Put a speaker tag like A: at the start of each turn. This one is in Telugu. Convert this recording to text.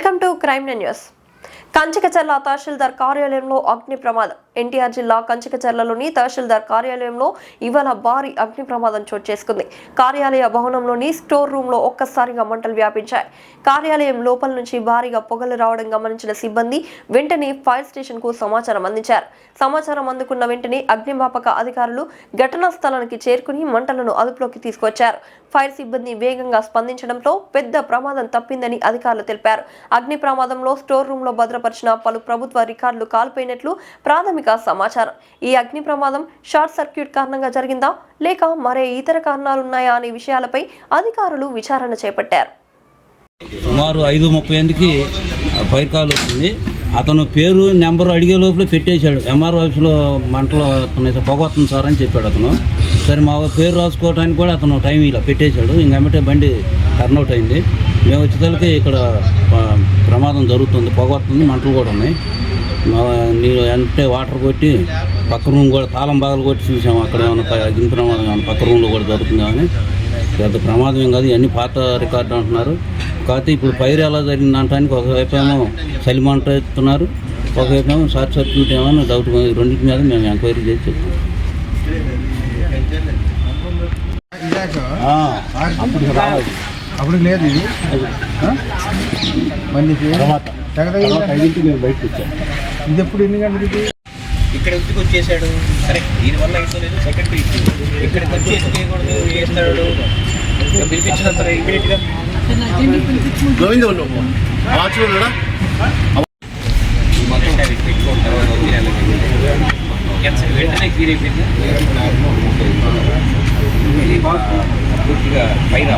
A: Welcome to Crime News. Kanchikacherla తహసీల్దార్ కార్యాలయంలో అగ్ని ప్రమాదం. ఎన్టీఆర్ జిల్లా కంచికచర్లలోని తహసీల్దార్ కార్యాలయంలో ఇవాళ భారీ అగ్ని ప్రమాదం చోటు చేసుకుంది. కార్యాలయ భవనంలోని స్టోర్ రూమ్లో ఒక్కసారిగా మంటలు వ్యాపించాయి. కార్యాలయం లోపల నుంచి భారీగా పొగలు రావడం గమనించిన సిబ్బంది వెంటనే ఫైర్ స్టేషన్కు సమాచారం అందించారు. సమాచారం అందుకున్న వెంటనే అగ్నిమాపక అధికారులు ఘటనా స్థలానికి చేరుకుని మంటలను అదుపులోకి తీసుకొచ్చారు. ఫైర్ సిబ్బంది వేగంగా స్పందించడంతో పెద్ద ప్రమాదం తప్పిందని అధికారులు తెలిపారు. అగ్ని ప్రమాదంలో స్టోర్ రూమ్లో భద్రపరిచిన పలు ప్రభుత్వ రికార్డులు కాల్పోయినట్లు ప్రాథమిక సమాచారం. ఈ అగ్ని ప్రమాదం షార్ట్ సర్క్యూట్ కారణంగా జరిగిందా? లేక మరే ఇతర కారణాలున్నాయా అనే విషయాలపై అధికారులు విచారణ చేపట్టారు.
B: సుమారు ఐదు ముప్పై ఎనిమిదికి ఫైర్ కాల్ వచ్చింది. అతను పేరు నెంబర్ అడిగే లోపల పెట్టేశాడు. ఎంఆర్ ఆఫీస్లో మంటలు వస్తున్నాయి సార్ అని చెప్పాడు అతను. సరే మా పేరు రాసుకోవడానికి కూడా అతను టైం ఇలా పెట్టేశాడు. ఇంకెమ్మటే బండి టర్న్అవుట్ అయింది. మేము వచ్చేసరికి ఇక్కడ ప్రమాదం జరుగుతుంది పొగ వస్తుంది మంటలు కూడా ఉన్నాయి. నీళ్ళు అంటే వాటర్ కొట్టి పక్క రూమ్ కూడా తాళం బాగలు కొట్టి చూసాము అక్కడ ఏమైనా అగ్ని ప్రమాదం ఏమైనా పక్క రూమ్లో కూడా జరుగుతుందని పెద్ద ప్రమాదం ఏం కాదు ఇవన్నీ పాత రికార్డు అంటున్నారు. కాకపోతే ఇప్పుడు ఫైర్ ఎలా జరిగింది అనడానికి ఒకవైపు ఏమో చలిమంట ఎత్తున్నారు ఒకవైపు ఏమో షార్ట్ సర్క్యూట్ ఏమో డౌట్ రెండింటి మీద మేము ఎంక్వైరీ చేసి చెప్తాం. అప్పుడు రావాలి
C: అప్పుడు లేదు ఇది?
B: తర్వాత. ఐదింటికి నేను బయటకు వచ్చాను.
C: ఇది ఎప్పుడు ఎన్ని గంటలకి ఇది?
D: ఇక్కడ ఎందుకు వచ్చేసాడు? సరే దీనివల్ల అయిపోలేదు సెకండరీ ఇక్కడికి వచ్చి వేస్తాడు ఇక పిలిపించినంత ఇమీడియట్గా మొత్తం డైరెక్ట్ పెట్టుకోవడం తర్వాత వచ్చి నెలకి. ఎంత వెంటనే క్లియర్ అయిపోయింది. ఇది పూర్తిగా పైన